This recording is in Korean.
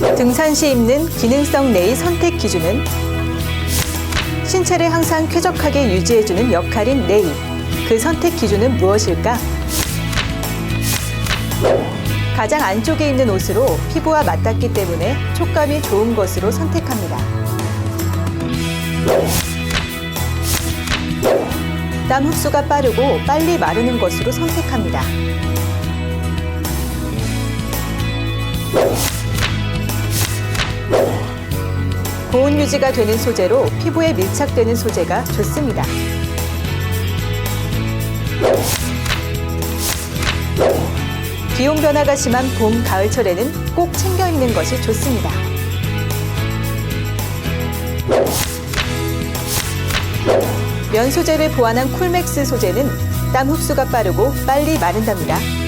등산 시 입는 기능성 네일 선택 기준은 신체를 항상 쾌적하게 유지해주는 역할인 네일. 그 선택 기준은 무엇일까? 가장 안쪽에 있는 옷으로 피부와 맞닿기 때문에 촉감이 좋은 것으로 선택합니다. 땀 흡수가 빠르고 빨리 마르는 것으로 선택합니다. 고온 유지가 되는 소재로 피부에 밀착되는 소재가 좋습니다. 기온 변화가 심한 봄, 가을철에는 꼭 챙겨 입는 것이 좋습니다. 면 소재를 보완한 쿨맥스 소재는 땀 흡수가 빠르고 빨리 마른답니다.